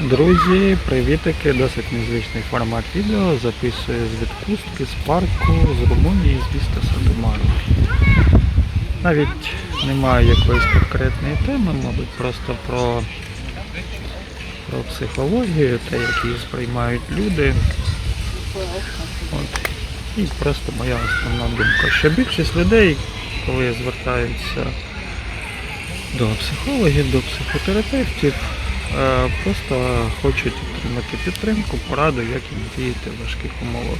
Друзі, привітики! Досить незвичний формат відео. Записую з відпустки, з парку, з Румунії, з міста Садомару. Навіть немає якоїсь конкретної теми, мабуть, просто про, про психологію, те, як її сприймають люди. От. І просто моя основна думка. Що більшість людей, коли звертаються до психологів, до психотерапевтів, просто хочуть отримати підтримку, пораду, як їм діяти в важких умовах.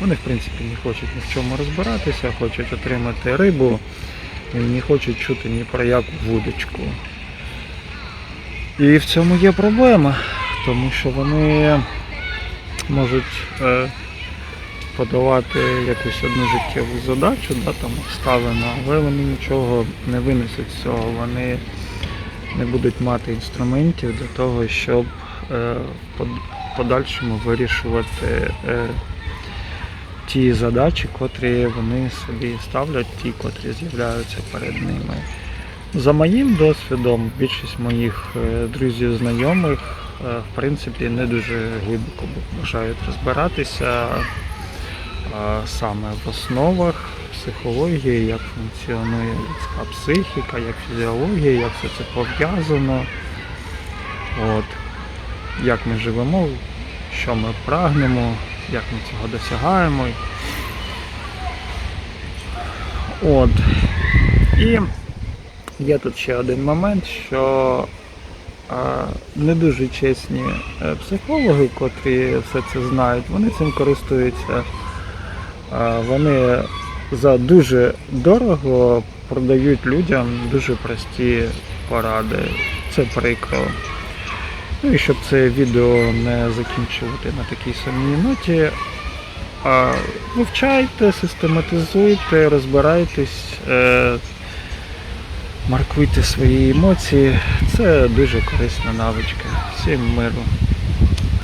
Вони, в принципі, не хочуть ні в чому розбиратися, хочуть отримати рибу і не хочуть чути ні про яку вудочку. І в цьому є проблема, тому що вони можуть е, подавати якусь одну життєву задачу, да, там обставину, але вони нічого не винесуть з цього. Вони не будуть мати інструментів для того, щоб е, в подальшому вирішувати е, ті задачі, котрі вони собі ставлять, ті, котрі з'являються перед ними. За моїм досвідом, більшість моїх е, друзів, знайомих, в принципі, не дуже глибоко бажають розбиратися саме в основах психології, як функціонує людська психіка, як фізіологія, як все це пов'язано. От. Як ми живемо, що ми прагнемо, як ми цього досягаємо. От. І є тут ще один момент, що не дуже чесні е, психологи, котрі все це знають, вони цим користуються. Вони за дуже дорого продають людям дуже прості поради. Це прикро. Ну і щоб це відео не закінчувати на такій сумній ноті, вивчайте, систематизуйте, розбирайтесь, е, маркуйте свої емоції. Це дуже корисна навичка. Всім миру.